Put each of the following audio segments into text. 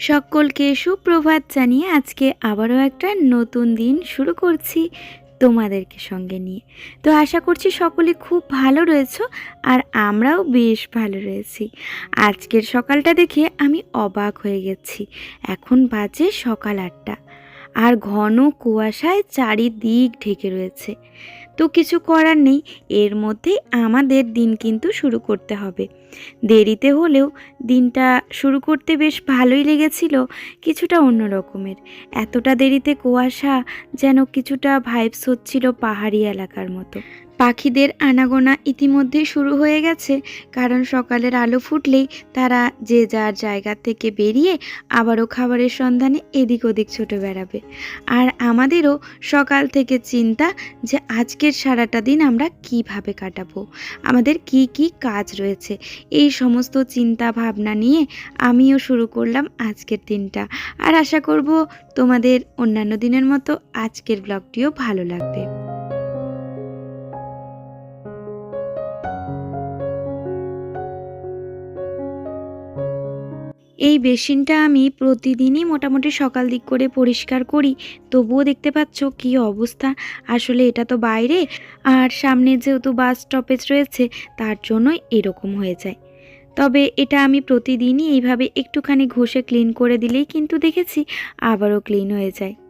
সকলকে সুপ্রভাত জানিয়ে আজকে আবারও একটা নতুন দিন শুরু করছি তোমাদেরকে সঙ্গে নিয়ে। তো আশা করছি সকলে খুব ভালো রয়েছো আর আমরাও বেশ ভালো রয়েছি। আজকের সকালটা দেখে আমি অবাক হয়ে গেছি। এখন বাজে সকাল আটটা আর ঘন কুয়াশায় চারিদিক ঢেকে রয়েছে। তো কিছু করার নেই, এর মধ্যে আমাদের দিন কিন্তু শুরু করতে হবে। দেরিতে হলেও দিনটা শুরু করতে বেশ ভালোই লেগেছিল কিছুটা অন্য রকমের। এতটা দেরিতে কুয়াশা যেন কিছুটা ভাইবস হচ্ছিল পাহাড়ি এলাকার মতো। পাখিদের আনাগোনা ইতিমধ্যে শুরু হয়ে গেছে, কারণ সকালের আলো ফুটলেই তারা যে যার জায়গা থেকে বেরিয়ে আবারও খাবারের সন্ধানে এদিক ওদিক ছুটে বেড়াবে। আর আমাদেরও সকাল থেকে চিন্তা যে আজকের সারাটা দিন আমরা কীভাবে কাটাবো, আমাদের কি কি কাজ রয়েছে, এই সমস্ত চিন্তা ভাবনা নিয়ে আমিও শুরু করলাম আজকের দিনটা। আর আশা করব তোমাদের অন্যান্য দিনের মতো আজকের ব্লগটিও ভালো লাগবে। এই বেসিনটা আমি প্রতিদিনই মোটামুটি সকাল দিক করে পরিষ্কার করি। তবুও দেখতে পাচ্ছ কি অবস্থা। আসলে এটা তো বাইরে আর সামনে যেহেতু বাস স্টপেজ রয়েছে, তার জন্য এরকম হয়ে যায়। তবে এটা আমি প্রতিদিনই এইভাবে একটুখানি ঘষে ক্লিন করে দিলেই কিন্তু দেখেছি, আবারও ক্লিন হয়ে যায়।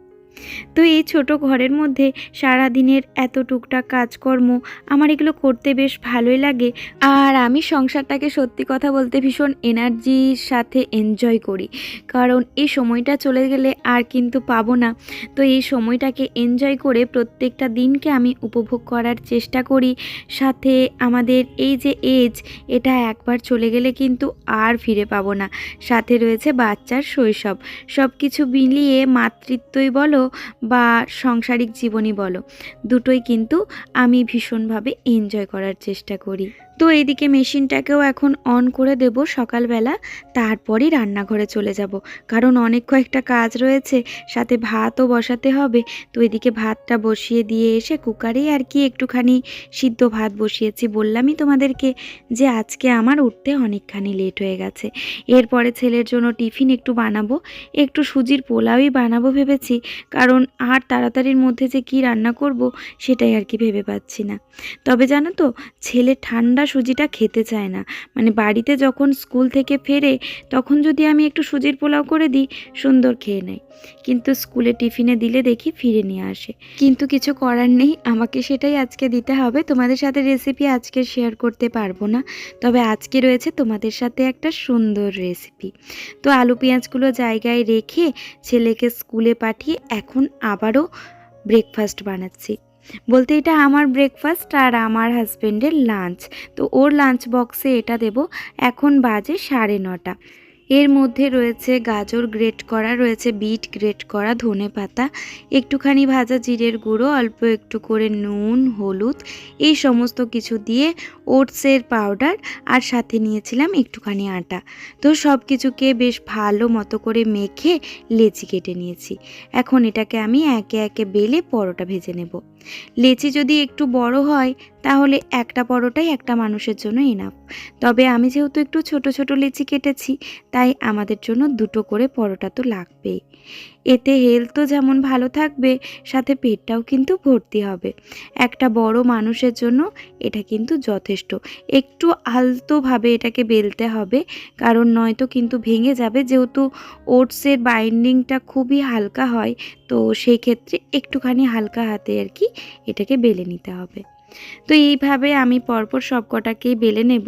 তো এই ছোট ঘরের মধ্যে সারা দিনের এত টুকটাক কাজকর্ম আমার এগুলো করতে বেশ ভালোই লাগে। আর আমি সংসারটাকে সত্যি কথা বলতে ভীষণ এনার্জির সাথে এনজয় করি। কারণ এই সময়টা চলে গেলে আর কিন্তু পাবো না। তো এই সময়টাকে এনজয় করে প্রত্যেকটা দিনকে আমি উপভোগ করার চেষ্টা করি। সাথে আমাদের এই যে এজ, এটা একবার চলে গেলে কিন্তু আর ফিরে পাবো না। সাথে রয়েছে বাচ্চার শৈশব। সব কিছু মিলিয়ে মাতৃত্বই বলো বা সাংসারিক জীবনই বলো দুটোই কিন্তু আমি ভীষণভাবে এনজয় করার চেষ্টা করি। তো এইদিকে মেশিনটাকেও এখন অন করে দেব সকালবেলা, তারপরই রান্নাঘরে চলে যাব। কারণ অনেক কয়েকটা কাজ রয়েছে, সাথে ভাতও বসাতে হবে। তো এদিকে ভাতটা বসিয়ে দিয়ে এসে কুকারেই আর কি একটুখানি সিদ্ধ ভাত বসিয়েছি। বললামই তোমাদেরকে যে আজকে আমার উঠতে অনেকখানি লেট হয়ে গেছে। এরপরে ছেলের জন্য টিফিন একটু বানাবো। একটু সুজির পোলাওই বানাবো ভেবেছি। কারণ আর তাড়াতাড়ির মধ্যে যে কি রান্না করব সেটাই আর কি ভেবে পাচ্ছি না। তবে জানো তো, ছেলে ঠান্ডা সুজিটা খেতে চায় না। মানে বাড়িতে যখন স্কুল থেকে ফেরে, তখন যদি আমি একটু সুজির পোলাও করে দিই, সুন্দর খেয়ে নেয়। কিন্তু স্কুলে টিফিনে দিলে দেখি ফিরে নিয়ে আসে। কিন্তু কিছু করার নেই, আমাকে সেটাই আজকে দিতে হবে। তোমাদের সাথে রেসিপি আজকে শেয়ার করতে পারব না। তবে আজকে রয়েছে তোমাদের সাথে একটা সুন্দর রেসিপি তো আলু পেঁয়াজগুলো জায়গায় রেখে ছেলেকে স্কুলে পাঠিয়ে এখন আবারও ব্রেকফাস্ট বানাচ্ছি। বলতে এটা আমার ব্রেকফাস্ট আর আমার হাজব্যান্ডের লাঞ্চ তো ওর লাঞ্চ বক্সে এটা দেব, এখন বাজে সাড়ে নটা। এর মধ্যে রয়েছে গাজর গ্রেট করা, রয়েছে বিট গ্রেট করা, ধনে পাতা, একটুখানি ভাজা জিরের গুঁড়ো, অল্প একটু করে নুন, হলুদ, এই সমস্ত কিছু দিয়ে ওটসের পাউডার আর সাথে নিয়েছিলাম একটুখানি আটা। তো সব কিছুকে বেশ ভালো মতো করে মেখে লেচি কেটে নিয়েছি। এখন এটাকে আমি একে একে বেলে পরোটা ভেজে নেব। লেচি যদি একটু বড় হয় তাহলে একটা পরোটাই একটা মানুষের জন্য এনাফ তবে আমি যেহেতু একটু ছোট ছোট লেচি কেটেছি, তাই আমাদের জন্য দুটো করে পরোটা তো লাগবেই। এতে হেলথও যেমন ভালো থাকবে, সাথে পেটটাও কিন্তু ভর্তি হবে। একটা বড় মানুষের জন্য এটা কিন্তু যথেষ্ট। একটু আলতোভাবে এটাকে বেলতে হবে, কারণ নয়তো কিন্তু ভেঙে যাবে। যেহেতু ওটসের বাইন্ডিংটা খুবই হালকা হয়, তো সেই ক্ষেত্রে একটুখানি হালকা হাতে আর কি এটাকে বেলে নিতে হবে। তো এইভাবে আমি পরপর সব কটাকেই বেলে নেব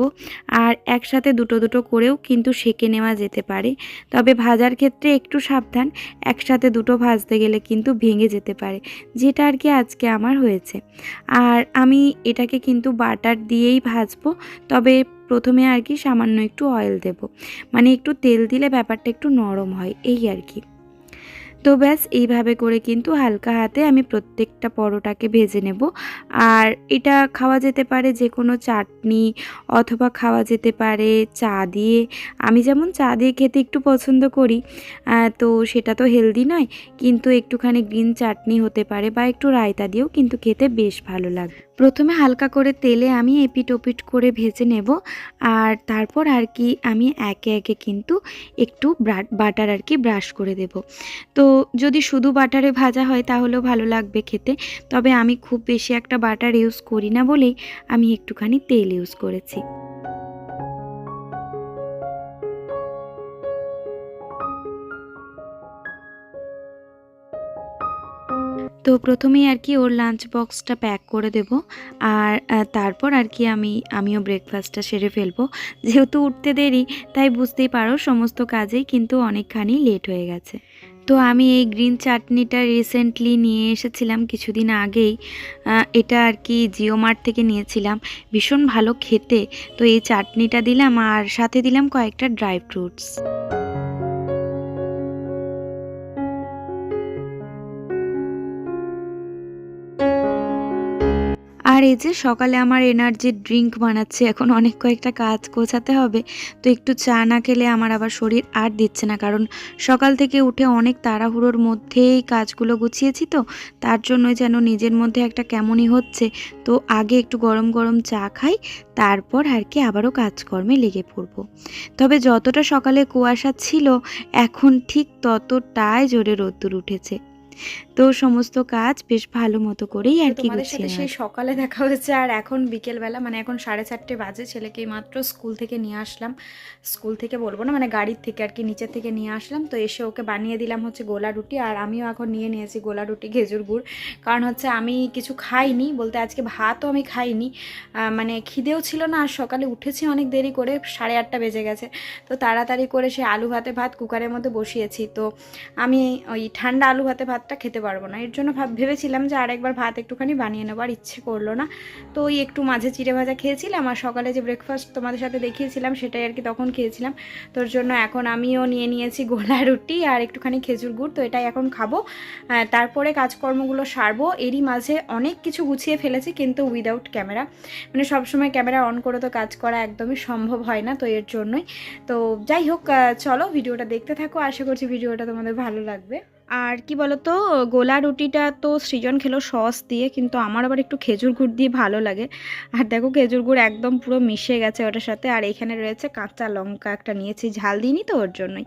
আর একসাথে দুটো দুটো করেও কিন্তু সেকে নেওয়া যেতে পারে। তবে ভাজার ক্ষেত্রে একটু সাবধান, একসাথে দুটো ভাজতে গেলে কিন্তু ভেঙে যেতে পারে, যেটা আর কি আজকে আমার হয়েছে। আর আমি এটাকে কিন্তু বাটার দিয়েই ভাজবো, তবে প্রথমে আর কি সামান্য একটু অয়েল দেব। মানে একটু তেল দিলে ব্যাপারটা একটু নরম হয়, এই আর কি। তো ব্যাস, এইভাবে করে কিন্তু হালকা হাতে আমি প্রত্যেকটা পরোটাকে ভেজে নেব। আর এটা খাওয়া যেতে পারে যে কোনো চাটনি অথবা খাওয়া যেতে পারে চা দিয়ে। আমি যেমন চা দিয়ে খেতে একটু পছন্দ করি তো সেটা তো হেলদি নয়, কিন্তু একটুখানি গ্রিন চাটনি হতে পারে বা একটু রায়তা দিয়েও কিন্তু খেতে বেশ ভালো লাগে। প্রথমে হালকা করে তেলে আমি এপিট ওপিট করে ভেজে নেব। আর তারপর আর কি আমি একে একে কিন্তু একটু বাটার আর কি ব্রাশ করে দেব। তো যদি শুধু বাটারে ভাজা হয় তাহলেও ভালো লাগবে খেতে। তবে আমি খুব বেশি একটা বাটার ইউজ করি না বলেই আমি একটুখানি তেল ইউজ করেছি। তো প্রথমেই আর কি ওর লাঞ্চ বক্সটা প্যাক করে দেব। আর তারপর আর কি আমি, আমিও ব্রেকফাস্টটা সেরে ফেলব। যেহেতু উঠতে দেরি, তাই বুঝতেই পারো সমস্ত কাজেই কিন্তু অনেকখানি লেট হয়ে গেছে। তো আমি এই গ্রিন চাটনিটা রিসেন্টলি নিয়ে এসেছিলাম কিছুদিন আগেই। এটা আর কি জিও মার্ট থেকে নিয়েছিলাম। ভীষণ ভালো খেতে। তো এই চাটনিটা দিলাম আর সাথে দিলাম কয়েকটা ড্রাই ফ্রুটস। আর এই যে সকালে আমার এনার্জির ড্রিঙ্ক বানাচ্ছে, এখন অনেক কয়েকটা কাজ গোছাতে হবে। তো একটু চা না খেলে আমার আবার শরীর আর দিচ্ছে না, কারণ সকাল থেকে উঠে অনেক তাড়াহুড়োর মধ্যেই কাজগুলো গুছিয়েছি তো, তার জন্যই যেন নিজের মধ্যে একটা কেমনই হচ্ছে। তো আগে একটু গরম গরম চা খাই, তারপর আর কি আবারও কাজকর্মে লেগে পড়ব। তবে যতটা সকালে কুয়াশা ছিল, এখন ঠিক ততটাই জোরে রোদ্দুর উঠেছে। তো সমস্ত কাজ বেশ ভালো মতো করেই আর কি তোমাদের সাথে সেই সকালে দেখা হয়েছে আর এখন বিকেলবেলা মানে এখন সাড়ে চারটে বাজে ছেলেকে মাত্র স্কুল থেকে নিয়ে আসলাম। স্কুল থেকে বলব না মানে গাড়ির থেকে আর কি নিচের থেকে নিয়ে আসলাম। তো এসে ওকে বানিয়ে দিলাম হচ্ছে গোলা রুটি আর আমিও এখন নিয়ে নিয়েছি গোলা রুটি খেজুর গুড়। কারণ হচ্ছে আমি কিছু খাইনি বলতে আজকে ভাতও আমি খাইনি। মানে খিদেও ছিল না আর সকালে উঠেছি অনেক দেরি করে সাড়ে আটটা বেজে গেছে। তো তাড়াতাড়ি করে সে আলু ভাতে ভাত কুকারের মধ্যে বসিয়েছি। তো আমি ওই ঠান্ডা আলু ভাতে ভাতটা খেতে পারব না। এর জন্য ভাব ভেবেছিলাম যে আরেকবার ভাত একটুখানি বানিয়ে নেবার ইচ্ছে করল না। তো ওই একটু মাঝে চিড়ে ভাজা খেয়েছিলাম আর সকালে যে ব্রেকফাস্ট তোমাদের সাথে দেখিয়েছিলাম সেটাই আর কি তখন খেয়েছিলাম। তোর জন্য এখন আমিও নিয়ে নিয়েছি গোলা রুটি আর একটুখানি খেজুর গুড়। তো এটাই এখন খাব। তারপরে কাজকর্মগুলো সারবো। এরই মাঝে অনেক কিছু গুছিয়ে ফেলেছি কিন্তু উইদাউট ক্যামেরা মানে সবসময় ক্যামেরা অন করে তো কাজ করা একদমই সম্ভব হয় না তো এর জন্যই। তো যাই হোক চলো ভিডিওটা দেখতে থাকো। আশা করছি ভিডিওটা তোমাদের ভালো লাগবে। আর কি বলতো, গোলা রুটিটা তো সৃজন খেলো সস দিয়ে, কিন্তু আমার আবার একটু খেজুর গুড় দিয়ে ভালো লাগে। আর দেখো খেজুর গুড় একদম পুরো মিশে গেছে ওটার সাথে। আর এখানে রয়েছে কাঁচা লঙ্কা একটা নিয়েছি, ঝাল দিইনি তো ওর জন্যই।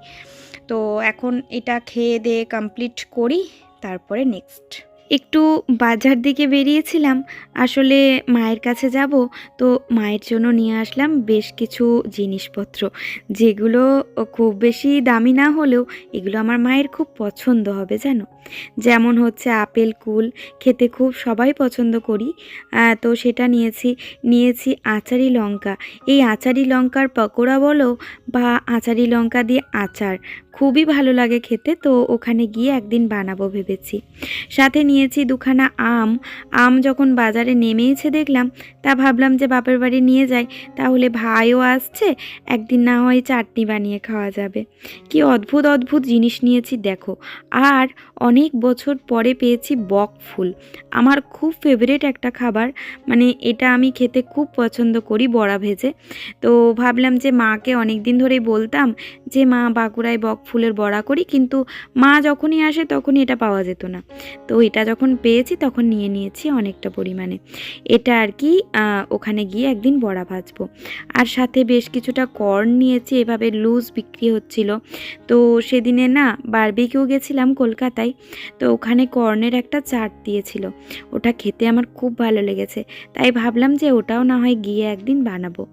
তো এখন এটা খেয়ে দিয়ে কমপ্লিট করি, তারপরে নেক্সট একটু বাজার দিকে বেরিয়েছিলাম। আসলে মায়ের কাছে যাব, তো মায়ের জন্য নিয়ে আসলাম বেশ কিছু জিনিসপত্র। যেগুলো খুব বেশি দামি না হলেও এগুলো আমার মায়ের খুব পছন্দ হবে, জানো? যেমন হচ্ছে আপেল, কুল, খেতে খুব সবাই পছন্দ করি। তো সেটা নিয়েছি নিয়েছি আচারি লঙ্কা। এই আচারি লঙ্কার পকোড়া বলো বা আচারি লঙ্কা দিয়ে আচার, খুবই ভালো লাগে খেতে, তো ওখানে গিয়ে একদিন বানাবো ভেবেছি। সাথে নিয়েছি দুখানা আম। আম যখন বাজারে নেমেইছে দেখলাম, তা ভাবলাম যে বাপের বাড়ি নিয়ে যাই, তাহলে ভাইও আসছে, একদিন না হয় চাটনি বানিয়ে খাওয়া যাবে। কি অদ্ভুত অদ্ভুত জিনিস নিয়েছি, দেখো। আর অনেক বছর পরে পেয়েছি বক ফুল। আমার খুব ফেভারিট একটা খাবার। মানে এটা আমি খেতে খুব পছন্দ করি বড়া ভেজে। তো ভাবলাম যে মাকে অনেক দিন ধরেই বলতাম যে, মা, বাঁকুড়ায় বক ফুলের বড়া করি। কিন্তু মা যখনই আসে তখনই এটা পাওয়া যেত না। তো এটা যখন পেয়েছি তখন নিয়ে নিয়েছি অনেকটা পরিমাণে। এটা আর কি ওখানে গিয়ে একদিন বড়া ভাজবো। আর সাথে বেশ কিছুটা কর্ন নিয়েছি, এভাবে লুজ বিক্রি হচ্ছিল। তো সেদিনে না বারবিকিউ গেছিলাম কলকাতায়। তো ওখানে কর্নের একটা চাট দিয়েছিল। ওটা খেতে আমার খুব ভালো লেগেছে। তাই ভাবলাম যে ওটাও না হয় গিয়ে একদিন বানাবো।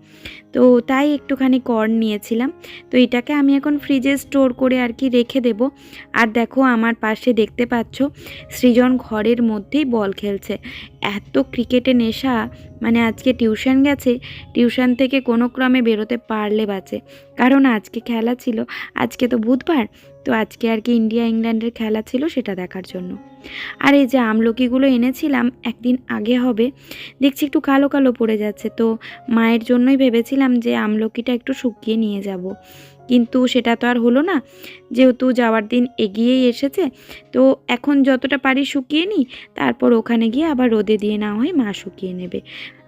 তো তাই একটুখানি কর্ন নিয়েছিলাম। তো এটাকে আমি এখন ফ্রিজে স্টোর করে আর কি রেখে দেব। আর দেখো আমার পাশে দেখতে পাচ্ছ, সৃজন ঘরের মধ্যেই বল খেলছে। এত ক্রিকেটে নেশা মানে আজকে টিউশন গেছে, টিউশন থেকে কোনো ক্রমে বেরোতে পারলে বাঁচে। কারণ আজকে খেলা ছিল, আজকে তো বুধবার তো আজকে আর কি ইন্ডিয়া ইংল্যান্ডের খেলা ছিল সেটা দেখার জন্য। আর এই যে আমলকিগুলো এনেছিলাম, একদিন আগে হবে, দেখছি একটু কালো কালো পড়ে যাচ্ছে, তো মায়ের জন্যই ভেবেছিলাম যে আমলকিটা একটু শুকিয়ে নিয়ে যাব। কিন্তু সেটা তো আর হলো না, যেহেতু যাওয়ার দিন এগিয়েই এসেছে, তো এখন যতটা পারি শুকিয়ে নিই, তারপর ওখানে গিয়ে আবার রোদে দিয়ে না হয় মা শুকিয়ে নেবে।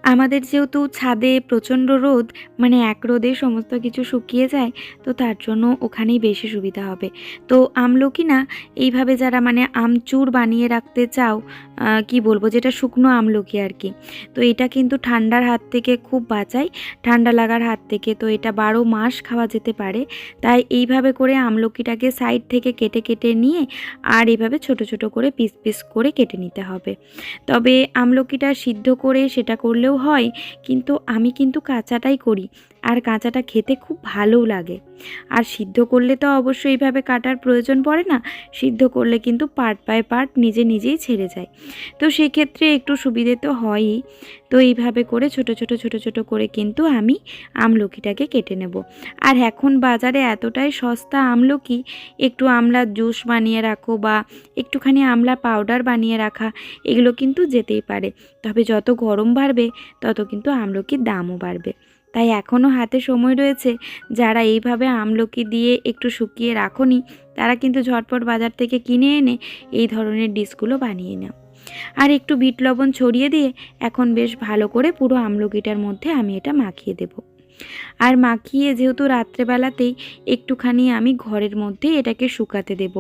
আমাদের যেহেতু ছাদে প্রচণ্ড রোদ মানে এক রোদে সমস্ত কিছু শুকিয়ে যায়, তো তার জন্য ওখানেই বেশি সুবিধা হবে। তো আমলকি না, এইভাবে যারা মানে আমচুর বানিয়ে রাখতে চাও কি বলব, যেটা শুকনো আমলকি আর কি, তো এটা কিন্তু ঠান্ডার হাত থেকে খুব বাঁচায়। ঠান্ডা লাগার হাত থেকে তো এটা বারো মাস খাওয়া যেতে পারে। তাই এইভাবে করে আমলকিটাকে সাইড থেকে কেটে কেটে নিয়ে আর এইভাবে ছোট ছোট করে পিস পিস করে কেটে নিতে হবে। তবে আমলকিটা সিদ্ধ করে সেটা করলেও হয় কিন্তু আমি কিন্তু কাঁচাটাই করি। আর কাঁচাটা খেতে খুব ভালোও লাগে। আর সিদ্ধ করলে তো অবশ্যই এইভাবে কাটার প্রয়োজন পড়ে না, সিদ্ধ করলে কিন্তু পার্ট বাই পার্ট নিজে নিজেই ছেড়ে যায়। তো সেক্ষেত্রে একটু সুবিধে তো হয়ই। তো এইভাবে করে ছোট ছোট ছোট ছোট করে কিন্তু আমি আমলকিটাকে কেটে নেব। আর এখন বাজারে এতটাই সস্তা আমলকি, একটু আমলার জুস বানিয়ে রাখো বা একটুখানি আমলা পাউডার বানিয়ে রাখা, এগুলো কিন্তু যেতেই পারে। তবে যত গরম বাড়বে, তত কিন্তু আমলকির দামও বাড়বে। তাই এখনও হাতে সময় রয়েছে, যারা এইভাবে আমলকি দিয়ে একটু শুকিয়ে রাখোনি, তারা কিন্তু ঝটপট বাজার থেকে কিনে এনে এই ধরনের ডিশগুলো বানিয়ে নাও। আর একটু বিট লবণ ছড়িয়ে দিয়ে এখন বেশ ভালো করে পুরো আমলকিটার মধ্যে আমি এটা মাখিয়ে দেব। আর মাখিয়ে যেহেতু রাত্রেবেলাতেই একটুখানি আমি ঘরের মধ্যে এটাকে শুকাতে দেব।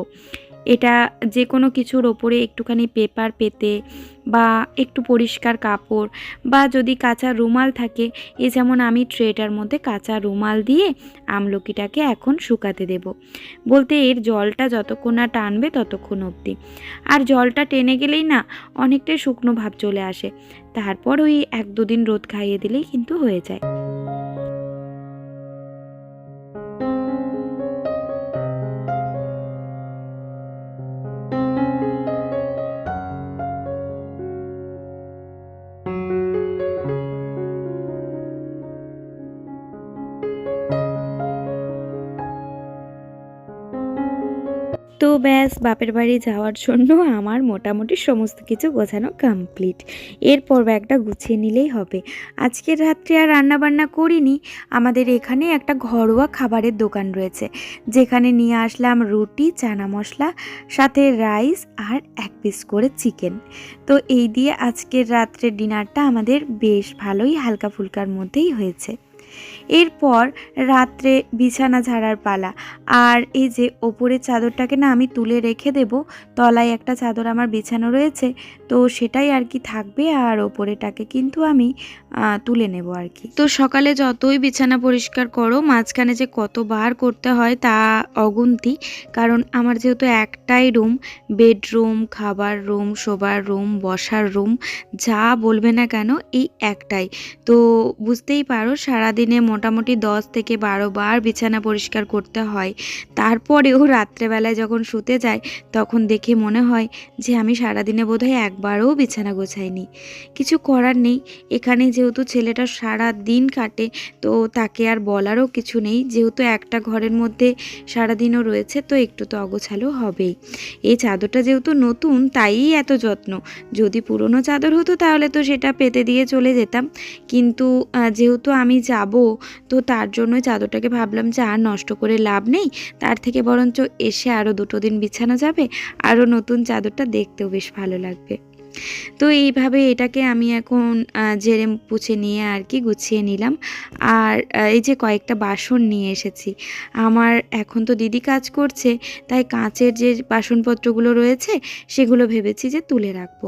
এটা যে কোনো কিছুর ওপরে একটুখানি পেপার পেতে বা একটু পরিষ্কার কাপড় বা যদি কাঁচা রুমাল থাকে, এ যেমন আমি ট্রেটার মধ্যে কাঁচা রুমাল দিয়ে আমলকিটাকে এখন শুকাতে দেব। বলতে এর জলটা যতক্ষণ না টানবে ততক্ষণ অবধি। আর জলটা টেনে গেলেই না অনেকটাই শুকনো ভাব চলে আসে। তারপর ওই এক দুদিন রোদ খাইয়ে দিলেই কিন্তু হয়ে যায়। তো ব্যাস, বাপের বাড়ি যাওয়ার জন্য আমার মোটামুটি সমস্ত কিছু গোছানো কমপ্লিট এরপর ব্যাগটা গুছিয়ে নিলেই হবে। আজকের রাত্রে আর রান্নাবান্না করিনি। আমাদের এখানে একটা ঘরোয়া খাবারের দোকান রয়েছে। যেখানে নিয়ে আসলাম রুটি, চানা মশলা, সাথে রাইস আর এক পিস করে চিকেন। তো এই দিয়ে আজকের রাত্রের ডিনারটা আমাদের বেশ ভালোই হালকা ফুলকার মধ্যেই হয়েছে। এরপর রাত্রে বিছানা ঝাড়ার পালা। আর এই যে ওপরের চাদরটাকে না আমি তুলে রেখে দেব, তলায় একটা চাদর আমার বিছানো রয়েছে, তো সেটাই আর কি থাকবে আর ওপরেটাকে কিন্তু আমি তুলে নেব আর কি। তো সকালে যতই বিছানা পরিষ্কার করো, মাঝখানে যে কতবার করতে হয় তা অগুন্তি, কারণ আমার যেহেতু একটাই রুম, বেডরুম, খাবার রুম, শোবার রুম, বসার রুম, যা বলবে না কেন এই একটাই। তো বুঝতেই পারো সারাদিনে মোটামুটি দশ থেকে বারো বার বিছানা পরিষ্কার করতে হয়। তারপরেও রাত্রেবেলায় যখন শুতে যায় তখন দেখে মনে হয় যে আমি সারাদিনে বোধহয় একবারও বিছানা গোছাইনি। কিছু করার নেই। এখানে যেহেতু ছেলেটা সারা দিন কাটে, তো তাকে আর বলারও কিছু নেই। যেহেতু একটা ঘরের মধ্যে সারাদিনও রয়েছে, তো একটু তো অগোছালো হবেই। এই চাদরটা যেহেতু নতুন, তাই এত যত্ন। যদি পুরনো চাদর হতো তাহলে তো সেটা পেতে দিয়ে চলে যেতাম। কিন্তু যেহেতু আমি যাব তো তার জন্য চাদরটাকে ভাবলাম যে আর নষ্ট করে লাভ নেই, তার থেকে বরঞ্চ এসে আরও দুটো দিন বিছানো যাবে আরও নতুন চাদরটা দেখতেও বেশ ভালো লাগবে। তো এইভাবে এটাকে আমি এখন ঝেড়ে পুছে নিয়ে আর কি গুছিয়ে নিলাম। আর এই যে কয়েকটা বাসন নিয়ে এসেছি। আমার এখন তো দিদি কাজ করছে, তাই কাঁচের যে বাসনপত্রগুলো রয়েছে, সেগুলো ভেবেছি যে তুলে রাখব।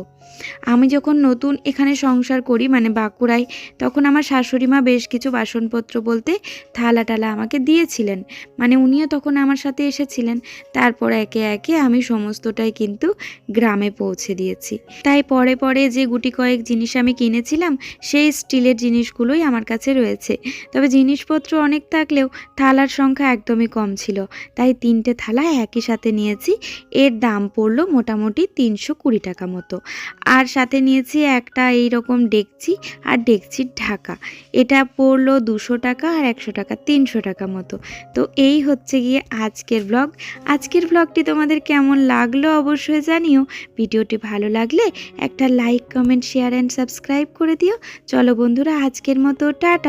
আমি যখন নতুন এখানে সংসার করি মানে বাঁকুড়ায়, তখন আমার শাশুড়ি মা বেশ কিছু বাসনপত্র বলতে থালা টালা আমাকে দিয়েছিলেন। মানে উনিও তখন আমার সাথে এসেছিলেন। তারপর একে একে আমি সমস্তটাই কিন্তু গ্রামে পৌঁছে দিয়েছি। তাই পরে পরে যে গুটি কয়েক জিনিস আমি কিনেছিলাম, সেই স্টিলের জিনিসগুলোই আমার কাছে রয়েছে। তবে জিনিসপত্র অনেক থাকলেও থালার সংখ্যা একদমই কম ছিল। তাই তিনটে থালা একই সাথে নিয়েছি, এর দাম পড়ল মোটামুটি তিনশো কুড়ি টাকা মতো। আর সাথে নিয়েছি একটা এই রকম ডেকচি আর ডেকচির ঢাকা। এটা পড়ল দুশো টাকা আর একশো টাকা তিনশো টাকা মতো। তো এই হচ্ছে গিয়ে আজকের ব্লগ। আজকের ব্লগটি তোমাদের কেমন লাগল অবশ্যই জানিও। ভিডিওটি ভালো লাগলে একটা like comment share and subscribe করে দিও। চলো বন্ধুরা আজকের মতো টাটা।